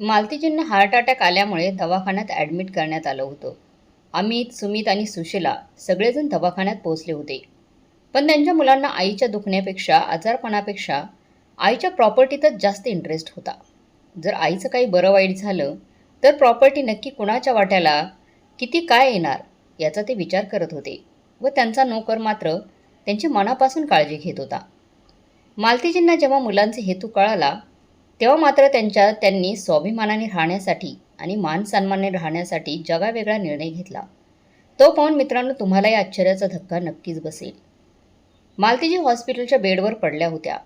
मालतीजींना heart attack आल्यामुळे दवाखान्यात admit करण्यात आलं होतं. अमित सुमित आणि सुशीला सगळेजण दवाखान्यात पोहोचले होते. पण त्यांच्या मुलांना आईच्या दुखण्यापेक्षा आजारपणापेक्षा आईच्या प्रॉपर्टीतच जास्त इंटरेस्ट होता. जर आईचं काही बरं वाईट झालं तर प्रॉपर्टी नक्की कुणाच्या वाट्याला किती काय येणार याचा ते विचार करत होते व त्यांचा नोकर मात्र त्यांची मनापासून काळजी घेत होता. मालतीजींना जेव्हा मुलांचे हेतू कळाला तेव्हा मात्र त्यांच्या त्यांनी स्वाभिमानाने राहण्यासाठी आणि मान सन्मानाने राहण्यासाठी जगावेगळा निर्णय घेतला. तो पाहून मित्रांनो तुम्हालाही आश्चर्याचा धक्का नक्कीच बसेल. मालतीजी हॉस्पिटलच्या बेडवर पडल्या होत्या.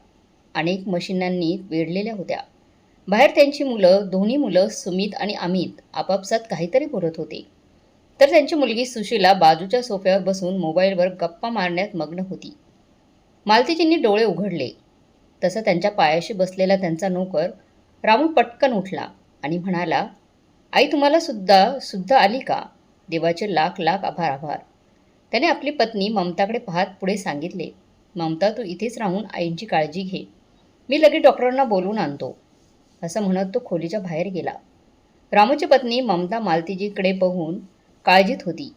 अनेक मशिनांनी वेढलेल्या होत्या. बाहेर त्यांची मुलं दोन्ही मुलं सुमित आणि अमित आपापसात काहीतरी बोलत होते. तर त्यांची मुलगी सुशीला बाजूच्या सोफ्यावर बसून मोबाईलवर गप्पा मारण्यात मग्न होती. मालतीजींनी डोळे उघडले. तसं त्यांच्या पायाशी बसलेला त्यांचा नोकर रामू पटकन उठला आणि म्हणाला आई तुम्हाला सुद्धा सुद्धा आली का? देवाचे लाख लाख आभार आभार. त्याने आपली पत्नी ममताकडे पाहत पुढे सांगितले ममता तू इथेच राहून आईंची काळजी घे. मी लगेच डॉक्टरांना बोलवून आणतो. असं म्हणत तो खोलीच्या बाहेर गेला. रामूची पत्नी ममता मालतीजीकडे बघून काळजीत होती.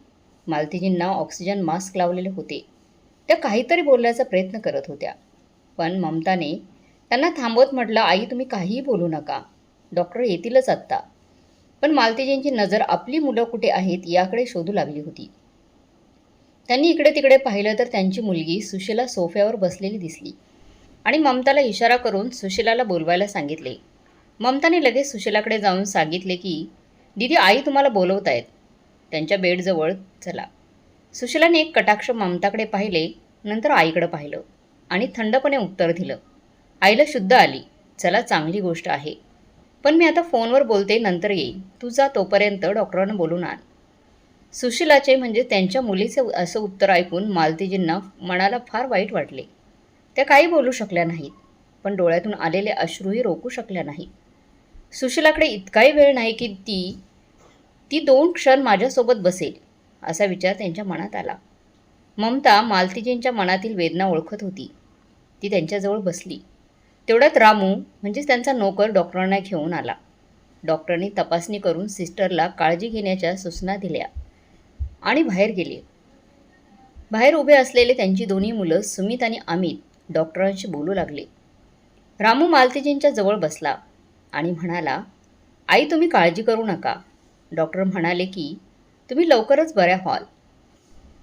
मालतीजींना ऑक्सिजन मास्क लावलेले होते. त्या काहीतरी बोलण्याचा प्रयत्न करत होत्या. पण ममताने त्यांना थांबवत म्हटलं आई तुम्ही काहीही बोलू नका. डॉक्टर येतीलच आत्ता. पण मालतीजींची नजर आपली मुलं कुठे आहेत याकडे शोधू लागली होती. त्यांनी इकडे तिकडे पाहिलं तर त्यांची मुलगी सुशीला सोफ्यावर बसलेली दिसली आणि ममताला इशारा करून सुशीलाला बोलवायला सांगितले. ममताने लगेच सुशीलाकडे जाऊन सांगितले की दीदी आई तुम्हाला बोलवत आहेत त्यांच्या बेडजवळ चला. सुशीलाने एक कटाक्ष ममताकडे पाहिले नंतर आईकडे पाहिलं. आणि थंडपणे उत्तर दिलं. आईला शुद्ध आली. चला चांगली गोष्ट आहे. पण मी आता फोनवर बोलते नंतर येईन. तू जा तोपर्यंत डॉक्टरांना बोलून आण. सुशीलाचे म्हणजे त्यांच्या मुलीचे असं उत्तर ऐकून मालतीजींना मनाला फार वाईट वाटले. त्या काही बोलू शकल्या नाहीत पण डोळ्यातून आलेले अश्रूही रोखू शकल्या नाहीत. सुशीलाकडे इतकाही वेळ नाही की ती ती दोन क्षण माझ्यासोबत बसेल असा विचार त्यांच्या मनात आला. ममता मालतीजींच्या मनातील वेदना ओळखत होती. ती त्यांच्याजवळ बसली. तेवढ्यात रामू म्हणजेच त्यांचा नोकर डॉक्टरांना घेऊन आला. डॉक्टरांनी तपासणी करून सिस्टरला काळजी घेण्याच्या सूचना दिल्या आणि बाहेर गेले. बाहेर उभे असलेले त्यांची दोन्ही मुलं सुमित आणि अमित डॉक्टरांशी बोलू लागले. रामू मालतीजींच्या जवळ बसला आणि म्हणाला आई तुम्ही काळजी करू नका. डॉक्टर म्हणाले की तुम्ही लवकरच बऱ्या व्हाल.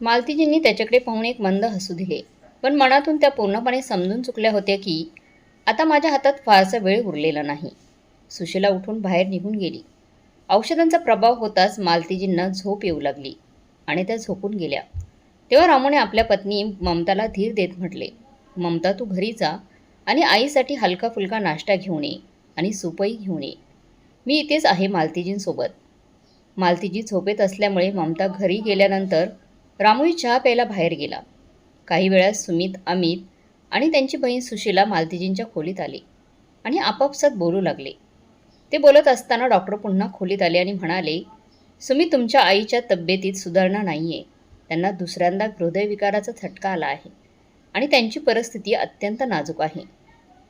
मालतीजींनी त्याच्याकडे पाहून एक मंद हसू दिले. पण मनातून त्या पूर्णपणे समजून चुकल्या होत्या की आता माझ्या हातात फारसा वेळ उरलेला नाही. सुशीला उठून बाहेर निघून गेली. औषधांचा प्रभाव होताच मालतीजींना झोप येऊ लागली आणि त्या झोपून गेल्या. तेव्हा रामूने आपल्या पत्नी ममताला धीर देत म्हटले ममता तू घरी जा आणि आईसाठी हलका फुलका नाश्ता घेऊन ये आणि सुपही घेऊन ये. मी इथेच आहे मालतीजींसोबत. मालतीजी झोपेत असल्यामुळे ममता घरी गेल्यानंतर रामूही चहा प्यायला बाहेर गेला. काही वेळा सुमित अमित आणि त्यांची बहीण सुशीला मालतीजींच्या खोलीत आली आणि आपापसात बोलू लागले. ते बोलत असताना डॉक्टर पुन्हा खोलीत आले आणि म्हणाले सुमित तुमच्या आईच्या तब्येतीत सुधारणा नाही आहे त्यांना दुसऱ्यांदा हृदयविकाराचा झटका आला आहे आणि त्यांची परिस्थिती अत्यंत नाजूक आहे.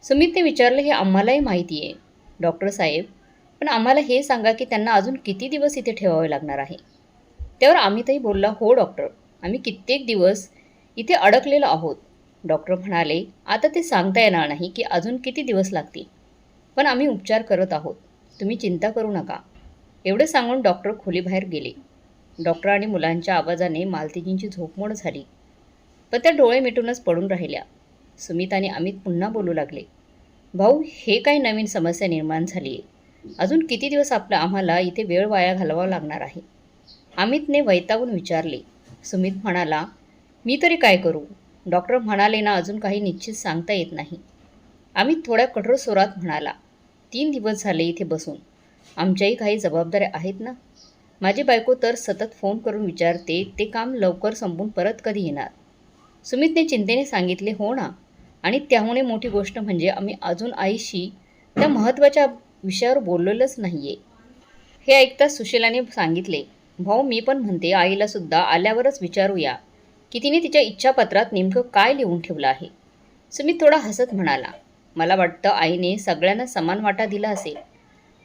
सुमितने विचारलं हे आम्हालाही माहिती आहे डॉक्टर साहेब. पण आम्हाला हे सांगा की त्यांना अजून किती दिवस इथे ठेवावे लागणार आहे? त्यावर अमितही बोलला हो डॉक्टर. आम्ही कित्येक दिवस इथे अडकलेलो आहोत. डॉक्टर म्हणाले आता ते सांगता येणार नाही की अजून किती दिवस लागतील. पण आम्ही उपचार करत आहोत. तुम्ही चिंता करू नका. एवढं सांगून डॉक्टर खोलीबाहेर गेले. डॉक्टर आणि मुलांच्या आवाजाने मालतीजींची झोपमोड झाली. पण त्या डोळे मिटूनच पडून राहिल्या. सुमित आणि अमित पुन्हा बोलू लागले. भाऊ हे काय नवीन समस्या निर्माण झाली आहे अजून किती दिवस आपला आम्हाला इथे वेळ वाया घालवावा लागणार आहे? अमितने वैतागून विचारले. सुमित म्हणाला मी तरी काय करू? डॉक्टर म्हणाले ना अजून काही निश्चित सांगता येत नाही. आम्ही थोड्या कठोर स्वरात म्हणाला तीन दिवस झाले इथे बसून. आमच्याही काही जबाबदाऱ्या आहेत ना? माझी बायको तर सतत फोन करून विचारते ते काम लवकर संपून परत कधी येणार सुमितने चिंतेने सांगितले हो ना. आणि त्याहूनही मोठी गोष्ट म्हणजे आम्ही अजून आईशी त्या महत्त्वाच्या विषयावर बोललेलंच नाही आहे हे ऐकताच सुशीलाने सांगितले भाऊ मी पण म्हणते आईलासुद्धा आल्यावरच विचारूया. की तिने तिच्या इच्छापत्रात नेमकं काय लिहून ठेवलं आहे. सुमित थोडा हसत म्हणाला मला वाटतं आईने सगळ्यांना समान वाटा दिला असेल.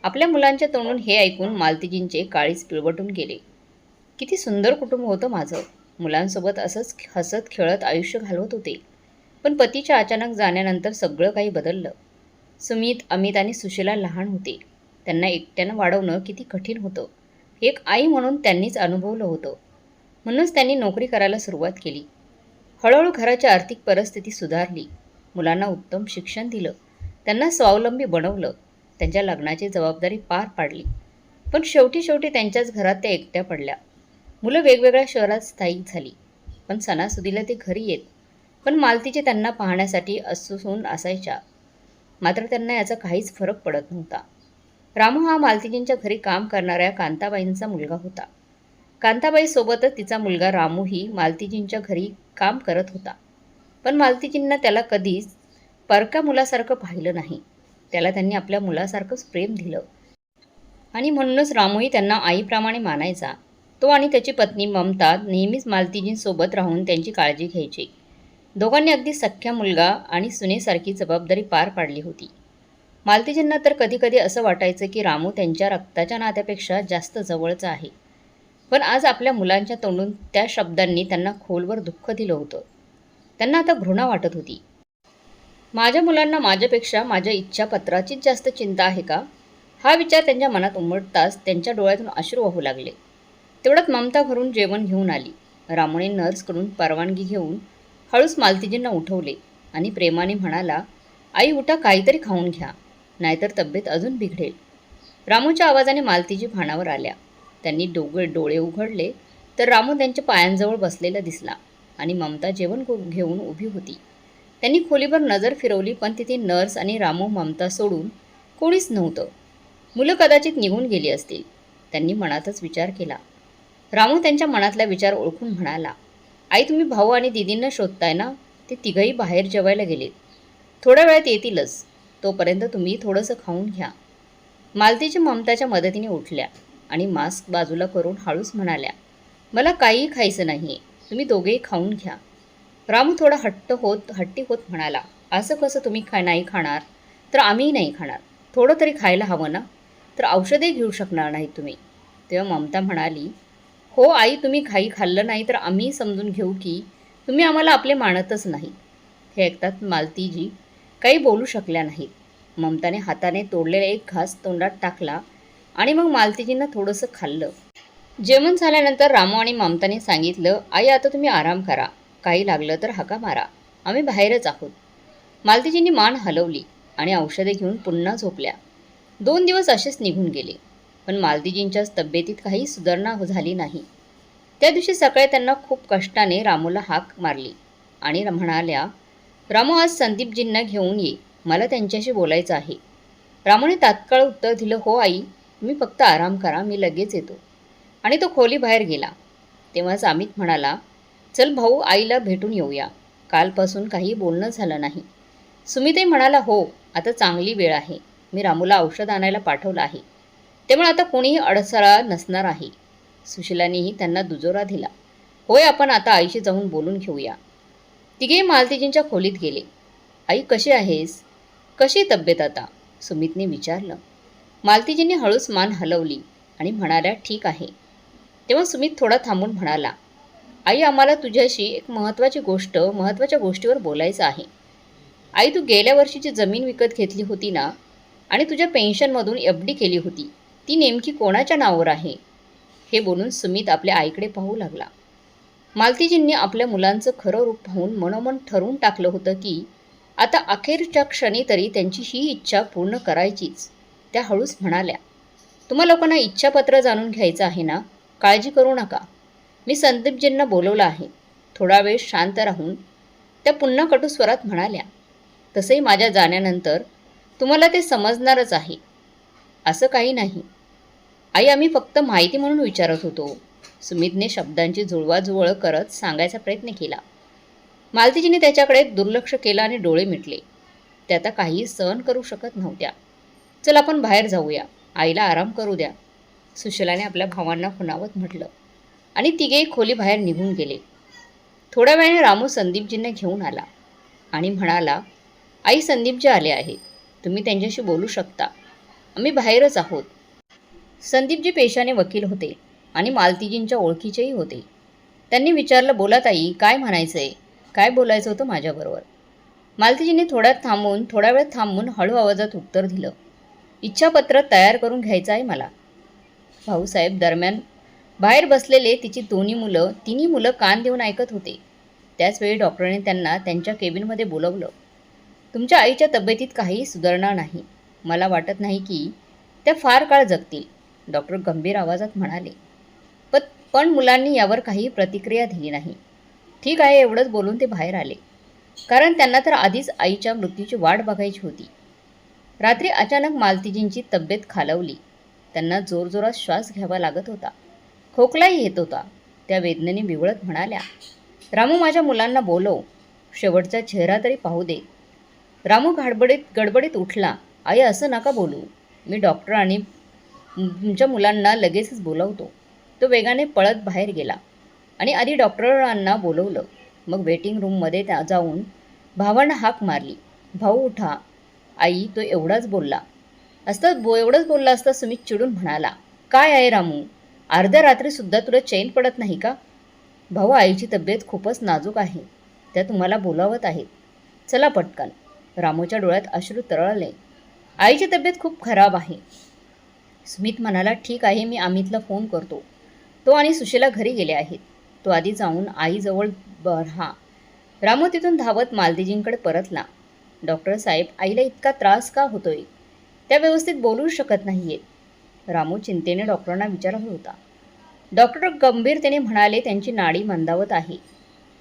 आपल्या मुलांच्या तोंडून हे ऐकून मालतीजींचे काळीच पिळवटून गेले. किती सुंदर कुटुंब होतं माझं. मुलांसोबत असंच हसत खेळत आयुष्य घालवत होते. पण पतीच्या अचानक जाण्यानंतर सगळं काही बदललं. सुमित अमित आणि सुशीला लहान होते. त्यांना एकट्यानं वाढवणं किती कठीण होतं. एक आई म्हणून त्यांनीच अनुभवलं होतं. म्हणूनच त्यांनी नोकरी करायला सुरुवात केली. हळूहळू घराची आर्थिक परिस्थिती सुधारली. मुलांना उत्तम शिक्षण दिलं. त्यांना स्वावलंबी बनवलं. त्यांच्या लग्नाची जबाबदारी पार पाडली. पण शेवटी शेवटी त्यांच्याच घरात त्या एकट्या पडल्या. मुलं वेगवेगळ्या शहरात स्थायिक झाली. पण सणासुदीला ते घरी येत. पण मालतीचे त्यांना पाहण्यासाठी असून असायच्या. मात्र त्यांना याचा काहीच फरक पडत नव्हता. रामू हा मालतीजींच्या घरी काम करणाऱ्या कांताबाईंचा मुलगा होता. कांताबाईसोबतच तिचा मुलगा रामूही मालतीजींच्या घरी काम करत होता. पण मालतीजींना त्याला कधीच परक्या मुलासारखं पाहिलं नाही. त्याला त्यांनी आपल्या मुलासारखंच प्रेम दिलं. आणि म्हणूनच रामूही त्यांना आईप्रमाणे मानायचा. तो आणि त्याची पत्नी ममता नेहमीच मालतीजींसोबत राहून त्यांची काळजी घ्यायची. दोघांनी अगदी सख्ख्या मुलगा आणि सुनेसारखी जबाबदारी पार पाडली होती. मालतीजींना तर कधीकधी असं वाटायचं की रामू त्यांच्या रक्ताच्या नात्यापेक्षा जास्त जवळचा आहे. पण आज आपल्या मुलांच्या तोंडून त्या शब्दांनी त्यांना खोलवर दुःख दिलं होतं. त्यांना आता घृणा वाटत होती. माझ्या मुलांना माझ्यापेक्षा माझ्या इच्छापत्राचीच जास्त चिंता आहे का? हा विचार त्यांच्या मनात उमटताच त्यांच्या डोळ्यातून अश्रू वाहू लागले. तेवढ्यात ममता घरून जेवण घेऊन आली. रामूने नर्सकडून परवानगी घेऊन हळूच मालतीजींना उठवले आणि प्रेमाने म्हणाला आई उठा काहीतरी खाऊन घ्या. नाहीतर तब्येत अजून बिघडेल. रामूच्या आवाजाने मालतीजी भानावर आल्या. त्यांनी डोळे डोळे उघडले तर रामू त्यांच्या पायांजवळ बसलेला दिसला आणि ममता जेवण घेऊन उभी होती. त्यांनी खोलीवर नजर फिरवली पण तिथे नर्स आणि रामू ममता सोडून कोणीच नव्हतं. मुलं कदाचित निघून गेली असतील त्यांनी मनातच विचार केला. रामू त्यांच्या मनातला विचार ओळखून म्हणाला आई तुम्ही भाऊ आणि दिदींना शोधताय ना? ते तिघही बाहेर जेवायला गेलेत. थोड्या वेळात येतीलच. तोपर्यंत तुम्ही थोडंसं खाऊन घ्या. मालतीच्या ममताच्या मदतीने उठल्या. आणि मास्क बाजूला करून हळूच म्हणाल्या मला काहीही खायचं नाही तुम्ही दोघेही खाऊन घ्या. रामू थोडा हट्ट होत हट्टी होत म्हणाला असं कसं तुम्ही खा नाही खाणार? तर आम्हीही नाही खाणार. थोडं तरी खायला हवं ना? तर औषधे घेऊ शकणार नाहीत तुम्ही. तेव्हा ममता म्हणाली हो आई तुम्ही काही खाल्लं नाही तर आम्ही समजून घेऊ की तुम्ही आम्हाला आपले मानतच नाही. हे ऐकतात मालतीजी काही बोलू शकल्या नाहीत. ममताने हाताने तोडलेला एक घास तोंडात टाकला आणि मग मालतीजींना थोडंसं खाल्लं. जेवण झाल्यानंतर रामू आणि ममताने सांगितलं आई आता तुम्ही आराम करा. काही लागलं तर हाका मारा. आम्ही बाहेरच आहोत. मालतीजींनी मान हलवली आणि औषधे घेऊन पुन्हा झोपल्या. दोन दिवस असेच निघून गेले. पण मालतीजींच्याच तब्येतीत काही सुधारणा हो झाली नाही. त्या दिवशी सकाळी त्यांना खूप कष्टाने रामूला हाक मारली आणि म्हणाल्या रामू आज संदीपजींना घेऊन ये. मला त्यांच्याशी बोलायचं आहे. रामूने तात्काळ उत्तर दिलं हो आई. तुम्ही फक्त आराम करा मी लगेच येतो. आणि तो खोली बाहेर गेला. तेव्हाच अमित म्हणाला चल भाऊ आईला भेटून येऊया. कालपासून काही बोलणं झालं नाही. सुमितही म्हणाला हो आता चांगली वेळ आहे. मी रामूला औषध आणायला पाठवलं आहे. त्यामुळे आता कोणीही अडसळा नसणार आहे. सुशिलानेही त्यांना दुजोरा दिला. होय आपण आता आईशी जाऊन बोलून घेऊया. तिघे मालतीजींच्या खोलीत गेले. आई कशी आहेस? कशी तब्येत आता? सुमितने विचारलं. मालतीजींनी हळूच मान हलवली आणि म्हणाल्या ठीक आहे. तेव्हा सुमित थोडा थांबून म्हणाला आई आम्हाला तुझ्याशी एक महत्त्वाची गोष्ट महत्त्वाच्या गोष्टीवर बोलायचं आहे. आई तू गेल्या वर्षीची जमीन विकत घेतली होती ना आणि तुझ्या पेन्शनमधून एफ डी केली होती ती नेमकी कोणाच्या नावावर आहे? हे बोलून सुमित आपल्या आईकडे पाहू लागला. मालतीजींनी आपल्या मुलांचं खरं रूप पाहून मनोमन ठरवून टाकलं होतं की आता अखेरच्या क्षणी तरी त्यांची ही इच्छा पूर्ण करायचीच. त्या हळूच म्हणाल्या तुम्हा लोकांना इच्छापत्र जाणून घ्यायचं आहे ना? काळजी करू नका. मी संदीपजींना बोलवलं आहे. थोडा वेळ शांत राहून त्या पुन्हा कटुस्वरात म्हणाल्या तसंही माझ्या जाण्यानंतर तुम्हाला ते समजणारच आहे. असं काही नाही. आई आम्ही फक्त माहिती म्हणून विचारत होतो सुमितने शब्दांची जुळवाजुळव करत सांगायचा प्रयत्न केला. मालतीजीने त्याच्याकडे दुर्लक्ष केलं आणि डोळे मिटले. ते आता काही सहन करू शकत नव्हत्या. चल आपण बाहेर जाऊया. आईला आराम करू द्या. सुशलाने आपल्या भावांना खुणावत म्हटलं. आणि तिघेही खोली बाहेर निघून गेले. थोड्या वेळाने रामू संदीपजींना घेऊन आला आणि म्हणाला आई संदीपजी आले आहेत. तुम्ही त्यांच्याशी बोलू शकता. आम्ही बाहेरच आहोत. संदीपजी पेशाने वकील होते आणि मालतीजींच्या ओळखीचेही होते. त्यांनी विचारलं बोला ताई काय म्हणायचं आहे काय बोलायचं होतं माझ्याबरोबर? मालतीजींनी थोड्यात थांबून थोड्या वेळ थांबून हळू आवाजात उत्तर दिलं इच्छापत्र तयार करून घ्यायचं आहे मला. भाऊसाहेब दरम्यान बाहेर बसलेले तिची दोन्ही मुलं तिन्ही मुलं कान देऊन ऐकत होते. त्याचवेळी डॉक्टरने त्यांना त्यांच्या केबिनमध्ये बोलवलं. तुमच्या आईच्या तब्येतीत काहीही सुधारणा नाही. मला वाटत नाही की त्या फार काळ जगतील डॉक्टर गंभीर आवाजात म्हणाले. पण पण मुलांनी यावर काही प्रतिक्रिया दिली नाही. ठीक आहे एवढंच बोलून ते बाहेर आले. कारण त्यांना तर आधीच आईच्या मृत्यूची वाट बघायची होती. रात्री अचानक मालतीजींची तब्येत खालवली. त्यांना जोरजोरात श्वास घ्यावा लागत होता. खोकलाही येत होता. त्या वेदनेने बिवळत म्हणाल्या रामू माझ्या मुलांना बोलव. शेवटचा चेहरा तरी पाहू दे. रामू गडबडीत गडबडीत उठला. आई असं नका बोलू. मी डॉक्टर आणि तुमच्या मुलांना लगेचच बोलवतो. तो वेगाने पळत बाहेर गेला आणि आधी डॉक्टरांना बोलवलं. मग वेटिंग रूममध्ये त्या जाऊन भावांना हाक मारली. भाऊ उठा. आई तो एवढाच बोलला. असता बो एवढंच बोलला असता सुमित चिडून म्हणाला काय आहे रामू? अर्ध्या रात्रीसुद्धा तुला चैन पडत नाही का? भाऊ आईची तब्येत खूपच नाजूक आहे. त्या तुम्हाला बोलावत आहेत. चला पटकन. रामूच्या डोळ्यात अश्रू तरळले. आईची तब्येत खूप खराब आहे. सुमित म्हणाला ठीक आहे मी अमितला फोन करतो. तो आणि सुशीला घरी गेले आहेत. तो आधी जाऊन आईजवळ राहा रामू तिथून धावत मालदीजींकडे परतला. डॉक्टर साहेब आईला इतका त्रास का होतोय? त्या व्यवस्थित बोलू शकत नाही आहेत रामू चिंतेने डॉक्टरांना विचारत होता. डॉक्टर गंभीरतेने म्हणाले त्यांची नाडी मंदावत आहे.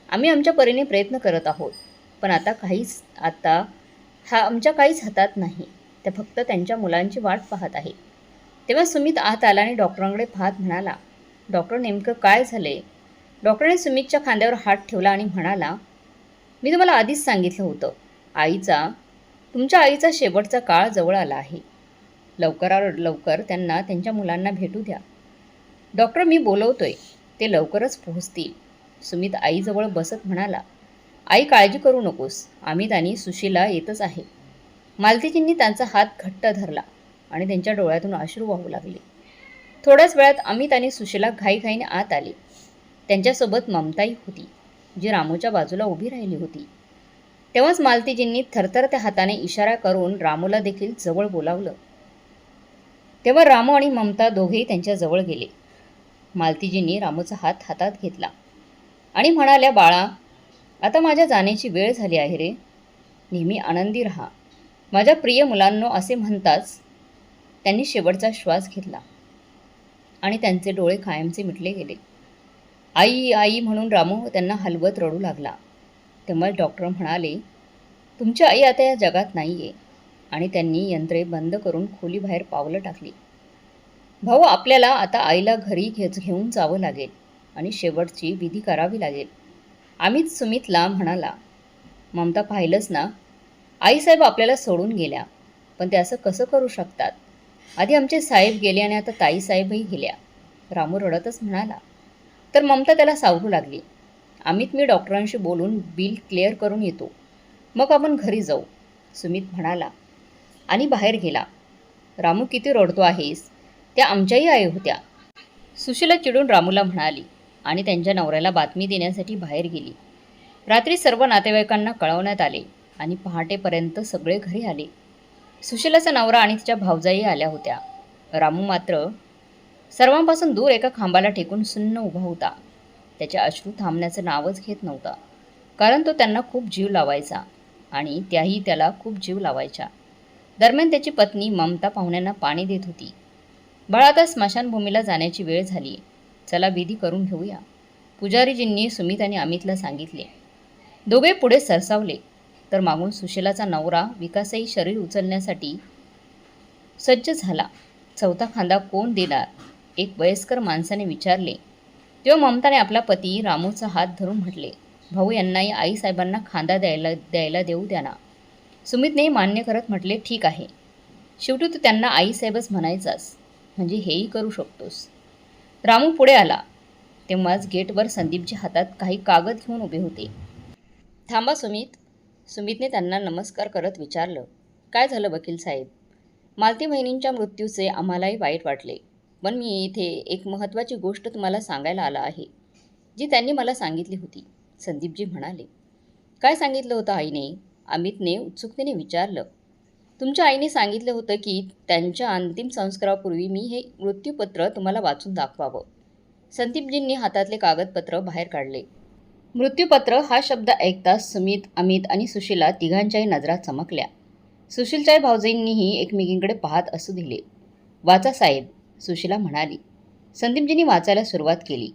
आम्ही आमच्या परीने प्रयत्न करत आहोत. पण आता काहीच आता हा आमच्या काहीच हातात नाही. त्या फक्त त्यांच्या मुलांची वाट पाहत आहे. तेव्हा सुमित आत आला आणि डॉक्टरांकडे पाहत म्हणाला डॉक्टर नेमकं काय झाले डॉक्टरने सुमितच्या खांद्यावर हात ठेवला आणि म्हणाला मी तुम्हाला आधीच सांगितलं होतं. आईचा तुमच्या आईचा शेवटचा काळ जवळ आला आहे. लवकरा लवकर त्यांना त्यांच्या मुलांना भेटू द्या. डॉक्टर मी बोलवतोय ते लवकरच पोहोचतील. सुमित आईजवळ बसत म्हणाला आई काळजी करू नकोस अमित आणि सुशीला येतच आहे. मालतीजींनी त्यांचा हात घट्ट धरला आणि त्यांच्या डोळ्यातून अश्रू वाहू लागले. थोड्याच वेळात अमित आणि सुशीला घाईघाईने आत आले. त्यांच्यासोबत ममताई होती जी रामूच्या बाजूला उभी राहिली होती. तेव्हाच मालतीजींनी थरथरत्या हाताने इशारा करून रामूला देखील जवळ बोलावलं. तेव्हा रामू आणि ममता दोघेही त्यांच्या जवळ गेले. मालतीजींनी रामूचा हात हातात घेतला आणि म्हणाल्या बाळा आता माझ्या जाण्याची वेळ झाली आहे रे. नेहमी आनंदी राहा. माझ्या प्रिय मुलांनो असे म्हणताच त्यांनी शेवटचा श्वास घेतला आणि त्यांचे डोळे कायमचे मिटले गेले. आई आई म्हणून रामू त्यांना हलवत रडू लागला. तेव्हा डॉक्टर म्हणाले तुमची आई आता या जगात नाही आहे आणि त्यांनी यंत्रे बंद करून खोलीबाहेर पावलं टाकली. भाऊ आपल्याला आता आईला घरी घेच घेऊन जावं लागेल आणि शेवटची विधी करावी लागेल. अमित सुमितला म्हणाला ममता पाहिलंच ना आईसाहेब आपल्याला सोडून गेल्या पण ते असं कसं करू शकतात? आधी आमचे साहेब गेले आणि आता ताईसाहेबही गेल्या. रामू रडतच म्हणाला तर ममता त्याला सावरू लागली. अमित मी डॉक्टरांशी बोलून बिल क्लिअर करून येतो. मग आपण घरी जाऊ सुमित म्हणाला. आणि बाहेर गेला. रामू किती रडतो आहेस? त्या आमच्याही आई होत्या. सुशीला चिडून रामूला म्हणाली आणि त्यांच्या नवऱ्याला बातमी देण्यासाठी बाहेर गेली. रात्री सर्व नातेवाईकांना कळवण्यात आले आणि पहाटेपर्यंत सगळे घरी आले. सुशीलाचा नवरा आणि तिच्या भावजाई आल्या होत्या. रामू मात्र सर्वांपासून दूर एका खांबाला टेकून सुन्न उभा होता. त्याच्या अश्रू थांबण्याचं नावच घेत नव्हता. कारण तो त्यांना खूप जीव लावायचा आणि त्याही त्याला खूप जीव लावायच्या. दरम्यान त्याची पत्नी ममता पाहुण्यांना पाणी देत होती. बाळा आता स्मशानभूमीला जाण्याची वेळ झाली चला विधी करून घेऊया. पुजारीजींनी सुमित आणि अमितला सांगितले. दोघे पुढे सरसावले. तर मागून सुशीलाचा नवरा विकासही शरीर उचलण्यासाठी सज्ज झाला. चौथा खांदा कोण देणार? एक वयस्कर माणसाने विचारले. तेव्हा ममताने आपला पती रामूचा हात धरून म्हटले भाऊ यांनाही आईसाहेबांना खांदा द्यायला द्यायला देऊ द्या ना. सुमितने मान्य करत म्हटले ठीक आहे. शेवटी तू त्यांना आईसाहेबच म्हणायचास. म्हणजे हेही करू शकतोस. रामू पुढे आला. तेव्हाच गेटवर संदीपच्या हातात काही कागद घेऊन उभे होते. थांबा सुमित. सुमितने त्यांना नमस्कार करत विचारलं काय झालं वकील साहेब? मालती बहिणींच्या मृत्यूचे आम्हालाही वाईट वाटले. पण मी इथे एक महत्त्वाची गोष्ट तुम्हाला सांगायला आला आहे जी त्यांनी मला सांगितली होती. संदीपजी म्हणाले काय सांगितलं होतं आईने? अमितने उत्सुकतेने विचारलं. तुमच्या आईने सांगितलं होतं की त्यांच्या अंतिम संस्कारापूर्वी मी हे मृत्यूपत्र तुम्हाला वाचून दाखवावं. संदीपजींनी हातातले कागदपत्र बाहेर काढले. मृत्यूपत्र हा शब्द ऐकताच सुमित अमित आणि सुशीला तिघांच्याही नजरा चमकल्या. सुशीलच्या भाऊजींनीही एकमेकींकडे पाहत असू दिले. वाचा साहेब सुशीला म्हणाली संदीपजींनी वाचायला सुरुवात केली.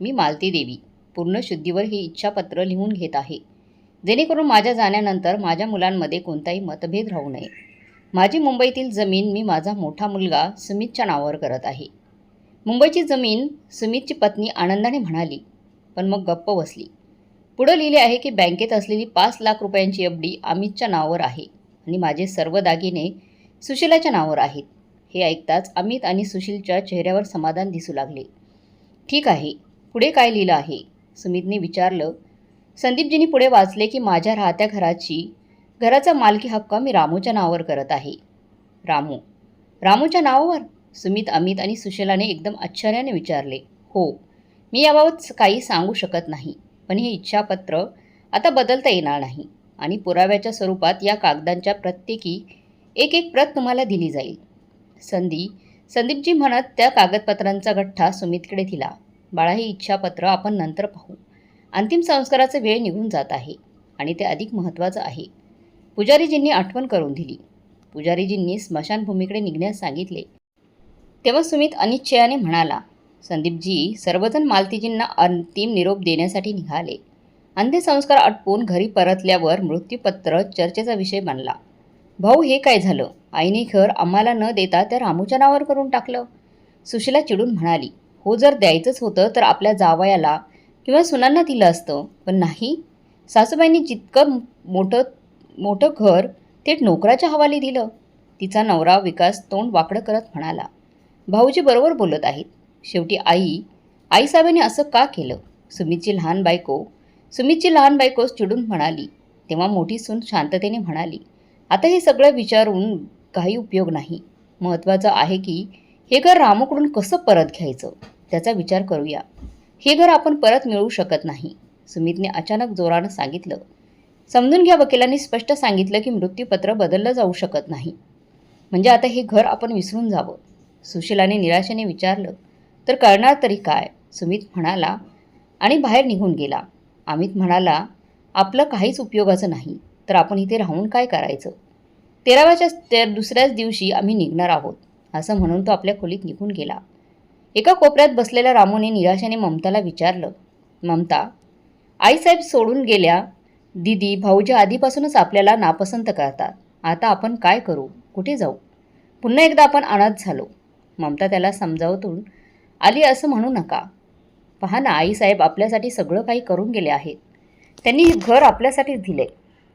मी मालती देवी पूर्ण शुद्धीवर ही इच्छापत्र लिहून घेत आहे. जेणेकरून माझ्या जाण्यानंतर माझ्या मुलांमध्ये कोणताही मतभेद राहू नये. माझी मुंबईतील जमीन मी माझा मोठा मुलगा सुमितच्या नावावर करत आहे. मुंबईची जमीन सुमितची पत्नी आनंदाने म्हणाली पण मग गप्प बसली. पुढं लिहिले आहे की बँकेत असलेली पाच लाख रुपयांची एफ डी अमितच्या नावावर आहे आणि माझे सर्व दागिने सुशीलाच्या नावावर आहेत. हे ऐकताच अमित आणि सुशीलच्या चेहऱ्यावर समाधान दिसू लागले. ठीक आहे पुढे काय लिहिलं आहे? सुमितने विचारलं. संदीपजींनी पुढे वाचले की माझ्या राहत्या घराची घराचा मालकी हक्क मी रामूच्या नावावर करत आहे. रामू. रामूच्या नावावर? सुमित अमित आणि सुशीलाने एकदम आश्चर्याने विचारले. हो मी याबाबत काही सांगू शकत नाही पण हे इच्छापत्र आता बदलता येणार नाही आणि पुराव्याच्या स्वरूपात या कागदांच्या प्रत्येकी एक एक प्रत तुम्हाला दिली जाईल. संधी. संदीपजी म्हणत त्या कागदपत्रांचा गठ्ठा सुमितकडे दिला. बाळा ही इच्छापत्र आपण नंतर पाहू. अंतिम संस्काराचा वेळ निघून जात आहे आणि ते अधिक महत्त्वाचं आहे. पुजारीजींनी आठवण करून दिली. पुजारीजींनी स्मशानभूमीकडे निघण्यास सांगितले. तेव्हा सुमित अनिश्चयाने म्हणाला संदीपजी सर्वजण मालतीजींना अंतिम निरोप देण्यासाठी निघाले. अंत्यसंस्कार आटपून घरी परतल्यावर मृत्यूपत्र चर्चेचा विषय बनला. भाऊ हे काय झालं? आईने घर आम्हाला न देता त्या रामूच्या नावावर करून टाकलं. सुशीला चिडून म्हणाली हो जर द्यायचंच होतं तर आपल्या जावयाला किंवा सुनांना दिलं असतं पण नाही. सासूबाईंनी जितकं मोठं मोठं घर थेट नोकराच्या हवाली दिलं. तिचा नवरा विकास तोंड वाकडं करत म्हणाला भाऊजी बरोबर बोलत आहेत. शेवटी आई आईसाहेबांनी असं का केलं? सुमितची लहान बायको सुमितची लहान बायको चिडून म्हणाली. तेव्हा मोठी सून शांततेने म्हणाली आता हे सगळं विचारून काही उपयोग नाही. महत्त्वाचं आहे की हे घर रामूकडून कसं परत घ्यायचं? त्याचा विचार करूया. हे घर आपण परत मिळवू शकत नाही सुमितने अचानक जोरानं सांगितलं. समजून घ्या वकिलांनी स्पष्ट सांगितलं की मृत्यूपत्र बदललं जाऊ शकत नाही. म्हणजे आता हे घर आपण विसरून जावं. सुशीलाने निराशेने विचारलं तर करणार तरी काय? सुमित म्हणाला आणि बाहेर निघून गेला. अमित म्हणाला आपलं काहीच उपयोगाचं नाही. तर आपण इथे राहून काय करायचं? तेराव्याच्या ते दुसऱ्याच दिवशी आम्ही निघणार आहोत असं म्हणून तो आपल्या खोलीत निघून गेला. एका कोपऱ्यात बसलेल्या रामूने निराशाने ममताला विचारलं ममता आईसाहेब सोडून गेल्या. दिदी भाऊजी आधीपासूनच आपल्याला नापसंत करतात. आता आपण काय करू? कुठे जाऊ? पुन्हा एकदा आपण अनाथ झालो. ममता त्याला समजावतून आली असं म्हणू नका. पहा ना आईसाहेब आपल्यासाठी सगळं काही करून गेले आहेत. त्यांनी हे घर आपल्यासाठीच दिले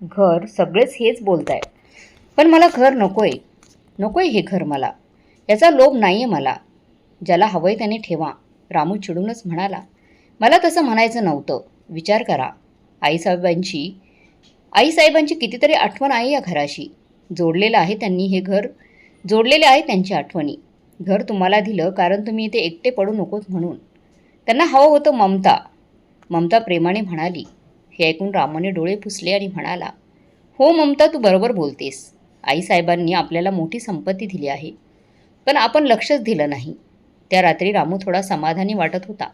घर सगळेच हेच बोलत आहे पण मला घर नको आहे नको आहे हे घर मला. याचा लोभ नाही आहे मला. ज्याला हवं आहे त्याने ठेवा. रामू चिडूनच म्हणाला. मला तसं म्हणायचं नव्हतं. विचार करा. आईसाहेबांची आईसाहेबांची कितीतरी आठवण आहे या घराशी. जोडलेलं आहे त्यांनी हे घर. जोडलेले आहे त्यांची आठवणी. घर तुम्हाला दिलं कारण तुम्ही इथे एकटे पडू नकोत म्हणून. त्यांना हवं होतं ममता. ममता प्रेमाने म्हणाली. हे ऐकून रामाने डोळे पुसले आणि म्हणाला हो ममता तू बरोबर बोलतेस. आईसाहेबांनी आपल्याला मोठी संपत्ती दिली आहे. पण आपण लक्षच दिलं नाही. त्या रात्री रामू थोडा समाधानी वाटत होता.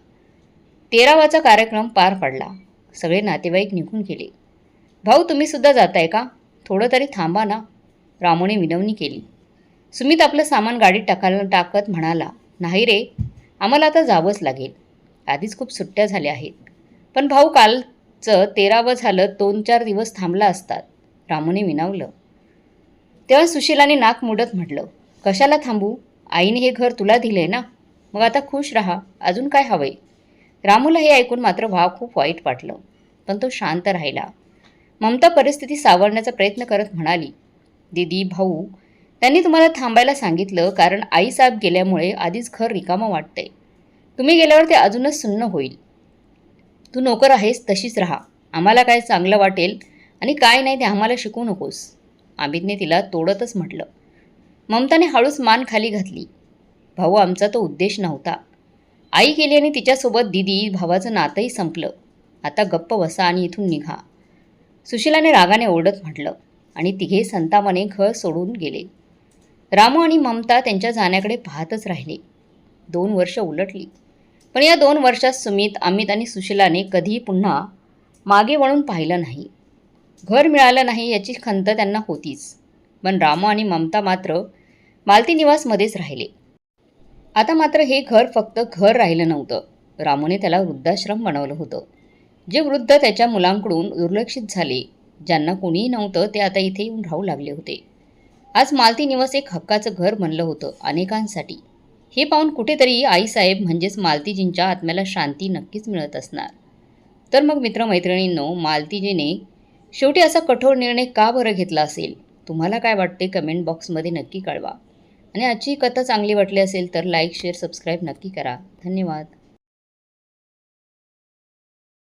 तेरावाचा कार्यक्रम पार पडला. सगळे नातेवाईक निघून गेले. भाऊ तुम्ही सुद्धा जाताय का? थोडं तरी थांबा ना. रामूने विनवणी केली. सुमित आपलं सामान गाडीत टाकायला टाकत म्हणाला नाही रे आम्हाला आता जावंच लागेल. आधीच खूप सुट्ट्या झाल्या आहेत. पण भाऊ कालचं तेरावं झालं दोन चार दिवस थांबला असतात. रामूने विनवलं. तेव्हा सुशीलाने नाक मुडत म्हटलं कशाला थांबू? आईने हे घर तुला दिले ना? मग आता खुश राहा अजून काय हवंय? रामूला हे ऐकून मात्र भाव खूप वाईट वाटलं पण तो शांत राहिला. ममता परिस्थिती सावरण्याचा प्रयत्न करत म्हणाली दीदी भाऊ त्यांनी तुम्हाला थांबायला सांगितलं कारण आईसाहेब गेल्यामुळे आधीच घर रिकामं वाटतंय. तुम्ही गेल्यावर ते अजूनच सुन्न होईल. तू नोकर आहेस तशीच राहा. आम्हाला काय चांगलं वाटेल आणि काय नाही ते आम्हाला शिकवू नकोस. अमितने तिला तोडतच म्हटलं. ममताने हळूच मान खाली घातली. भाऊ आमचा तो उद्देश नव्हता. आई गेली आणि तिच्यासोबत दिदी भावाचं नातंही संपलं. आता गप्प बसा आणि इथून निघा. सुशिलाने रागाने ओरडत म्हटलं आणि तिघे संतामाने घर सोडून गेले. रामू आणि ममता त्यांच्या जाण्याकडे पाहतच राहिले. दोन वर्ष उलटली. पण या दोन वर्षात सुमित अमित आणि सुशिलाने कधीही पुन्हा मागे वळून पाहिलं नाही. घर मिळालं नाही याची खंत त्यांना होतीच. पण रामू आणि ममता मात्र मालती निवासमध्येच राहिले. आता मात्र हे घर फक्त घर राहिलं नव्हतं. रामूने त्याला वृद्धाश्रम बनवलं होतं. जे वृद्ध त्याच्या मुलांकडून दुर्लक्षित झाले ज्यांना कोणीही नव्हतं ते आता इथे येऊन राहू लागले होते. आज मालती निवास एक हक्काचं घर बनलं होतं अनेकांसाठी. हे पाहून कुठेतरी आईसाहेब म्हणजेच मालतीजींच्या आत्म्याला शांती नक्कीच मिळत असणार. तर मग मित्रमैत्रिणींनो मालतीजीने शेवटी असा कठोर निर्णय का बरं घेतला असेल? तुम्हाला काय वाटते? कमेंट बॉक्समध्ये नक्की कळवा. आणि आजची कथा चांगली वाटली असेल तर लाईक शेअर सबस्क्राईब नक्की करा. धन्यवाद.